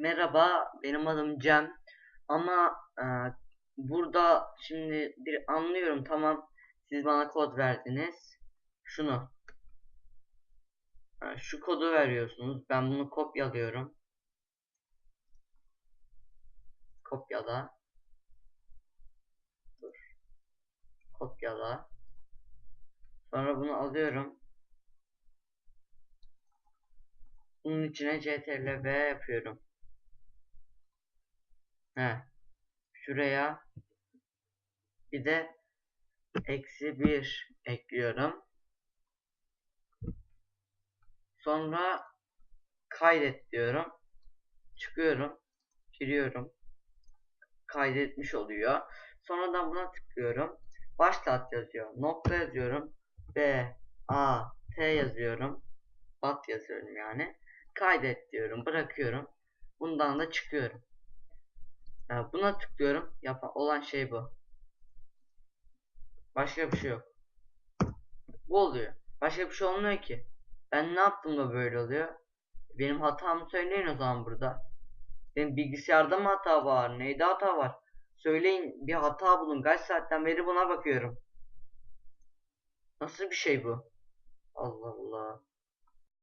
Merhaba, benim adım Cem. Ama e, burada şimdi bir anlıyorum tamam. Siz bana kod verdiniz. Şunu. E, şu kodu veriyorsunuz. Ben bunu kopyalıyorum. Kopyala. Dur. Kopyala. Sonra bunu alıyorum. Bunun içine ctrl v yapıyorum. He. Şuraya bir de eksi bir ekliyorum. Sonra kaydet diyorum. Çıkıyorum. Giriyorum. Kaydetmiş oluyor. Sonradan buna tıklıyorum. Başlat yazıyor. Nokta yazıyorum. B A T yazıyorum. Bat yazıyorum yani. Kaydet diyorum. Bırakıyorum. Bundan da çıkıyorum. Yani buna tıklıyorum. Yapan olan şey bu. Başka bir şey yok. Bu oluyor. Başka bir şey olmuyor ki. Ben ne yaptım da böyle oluyor? Benim hatamı söyleyin o zaman burada. Benim bilgisayarda mı hata var? Neyde hata var? Söyleyin bir hata bulun. Kaç saatten beri buna bakıyorum. Nasıl bir şey bu? Allah Allah.